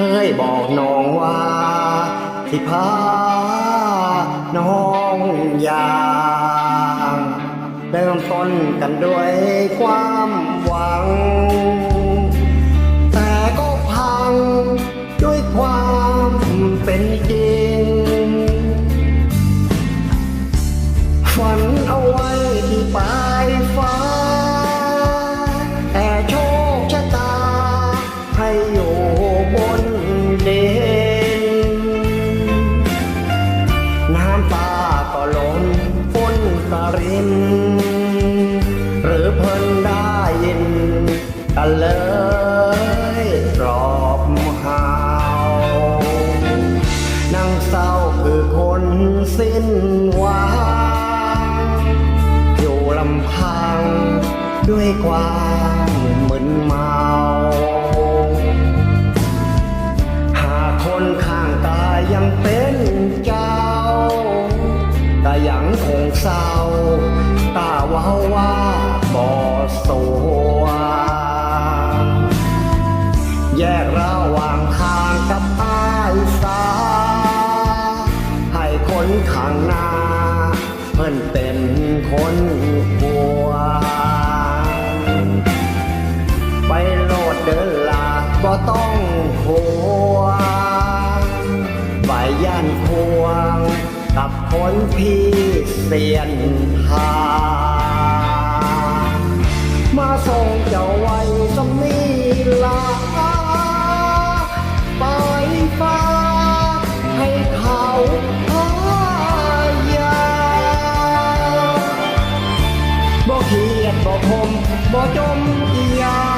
เคยบอกน้องว่าที่พาน้องอยางเริ่มต้นกันด้วยความหวัง แต่ก็พังด้วยความเป็นจริงฝันเอาไว้ที่ปลายฟ้า น้ำตาก็ล้นฝนกระริน หรือเพิ่นได้ยินกันเลยรอบหาวนั่งเศร้าคือคนสิ้นหวังอยู่ลำพังด้วยความ เศร้าตาว่าว่าบ่สวงแยกระหว่างทางกับอ้ายสา ให้คนข้างหน้า เพิ่นเป็นคนกลัวไปโลดเดินลาก็ต้องโห คนพี่เสียนทางมาส่งเจ้าไว้สมีลาไปฟ้าให้เขาพายาบ่เครียดบ่คมบ่จมอียัง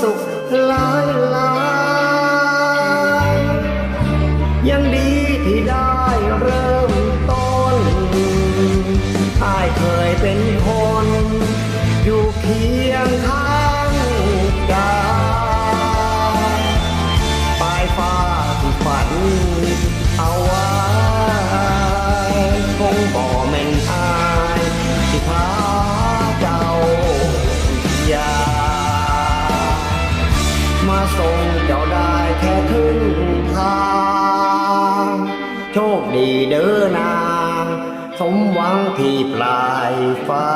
สุขหลายหลาย มาส่งเจ้าได้แค่ครึ่งทางโชคดีเด้อนางสมหวังที่ปลายฟ้า